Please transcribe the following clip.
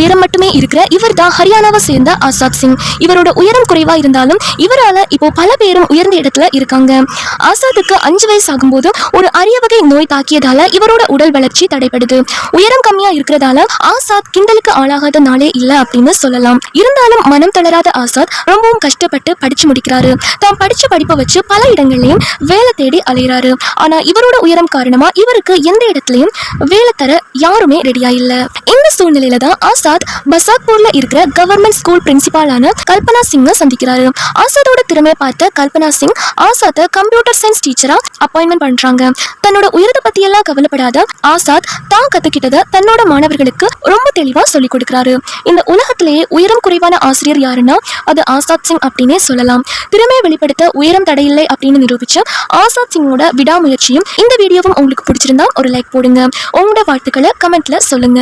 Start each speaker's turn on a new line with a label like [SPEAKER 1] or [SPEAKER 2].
[SPEAKER 1] உயரம் மட்டுமே இருக்கிற இவர் தான் ஹரியானாவை சேர்ந்த ஆசாத் சிங். இவரோட உயரம் குறைவா இருந்தாலும் இவரால இப்போ பல பேரும் உயர்ந்த இடத்துல இருக்காங்க. ஆசாத்துக்கு அஞ்சு வயசு ஆகும்போது ஒரு அரிய வகை நோய் தாக்கியதால இவரோட உடல் வளர்ச்சி தடைப்படுது உயரம் கம்மியா இருக்கிறதால ஆசாத் கிண்டலுக்கு ஆளாகாத நாளே இல்லை அப்படின்னு சொல்லலாம். இருந்தாலும் மனம் தளராத ஆசாத் ரொம்பவும் கஷ்டப்பட்டு படிச்சு முடிக்கிறாரு. தான் படிச்ச படிப்பை வச்சு பல இடங்கள்லயும் வேலை தேடி அலைகிறாரு ஆனா இவரோட உயரம் காரணமா இவருக்கு எந்த இடத்துலயும் வேலை தர யாருமே ரெடியா இல்ல. இந்த சூழ்நிலையில தான் ஆசாத் பசாக்பூர்ல இருக்கிற கவர்மெண்ட் ஸ்கூல் பிரின்சிபாலான கல்பனா சிங்கை சந்திக்கிறாரு. ஆசாதோட திறமை பார்த்த கல்பனா சிங் ஆசாத்தை கம்ப்யூட்டர் சயின்ஸ் டீச்சரா அப்பாயின்மெண்ட் பண்றாங்க. தன்னோட உயரத்தை பத்தி எல்லாம் கவலைப்படாத ஆசாத் தான் கத்துக்கிட்டதை தன்னோட மாணவர்களுக்கு ரொம்ப தெளிவா சொல்லி கொடுக்கிறாரு. இந்த உலகத்திலேயே உயரம் குறைவான ஆசிரியர் யாருன்னா அது ஆசாத் சிங் அப்படின்னே சொல்லலாம். திறமையை வெளிப்படுத்த உயரம் தடையில்லை அப்படின்னு நிரூபிச்ச ஆசாத் சிங்கோட விடாமுயற்சியும் இந்த வீடியோவும் உங்களுக்கு பிடிச்சிருந்தா ஒரு லைக் போடுங்க. உங்களோட வாழ்த்துக்களை கமெண்ட்ல சொல்லுங்க.